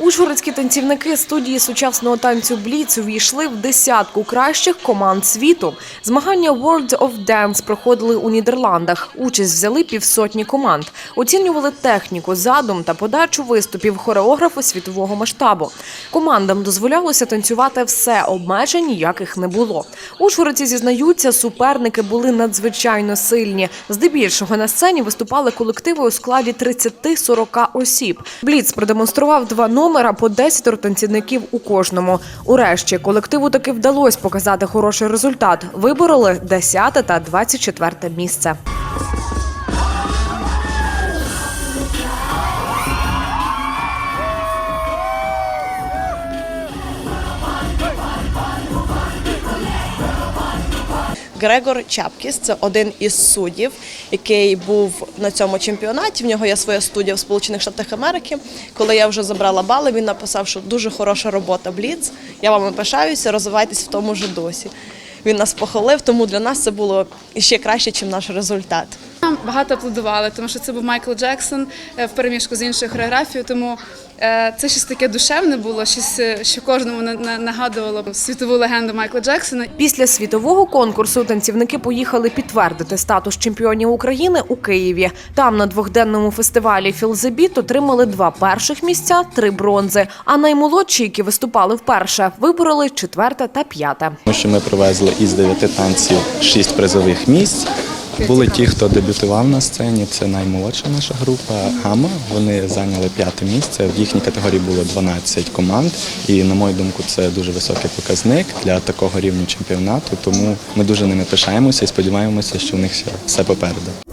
Ужгородські танцівники студії сучасного танцю Бліц увійшли в десятку кращих команд світу. Змагання World of Dance проходили у Нідерландах. Участь взяли півсотні команд. Оцінювали техніку, задум та подачу виступів хореографи світового масштабу. Командам дозволялося танцювати все, обмежень ніяких не було. Ужгородці зізнаються, суперники були надзвичайно сильні. Здебільшого на сцені виступали колективи у складі 30-40 осіб. Бліц продемонстрував два номера по 10 танцівників у кожному. Урешті колективу таки вдалося показати хороший результат. Вибороли 10 та 24 місце. Грегор Чапкіс це один із суддів, який був на цьому чемпіонаті. В нього є своя студія в Сполучених Штатах Америки. Коли я вже забрала бали, він написав, що дуже хороша робота Бліц. Я вам пишаюся, розвивайтесь в тому ж досі. Він нас похвалив, тому для нас це було ще краще, ніж наш результат. Нам багато аплодували, тому що це був Майкл Джексон е, в переміжку з іншою хореографією. Тому е, це щось таке душевне було, щось, е, що кожному на- на- нагадувало світову легенду Майкла Джексона. Після світового конкурсу танцівники поїхали підтвердити статус чемпіонів України у Києві. Там на двохденному фестивалі Філзебіт отримали два перших місця, три бронзи. А наймолодші, які виступали вперше, вибороли четверте та п'яте. Тому що ми привезли із дев'яти танців шість призових місць. Були ті, хто дебютував на сцені. Це наймолодша наша група Гама. Вони зайняли п'яте місце. В їхній категорії було 12 команд. І на мою думку, це дуже високий показник для такого рівня чемпіонату. Тому ми дуже ними пишаємося і сподіваємося, що в них все попереду.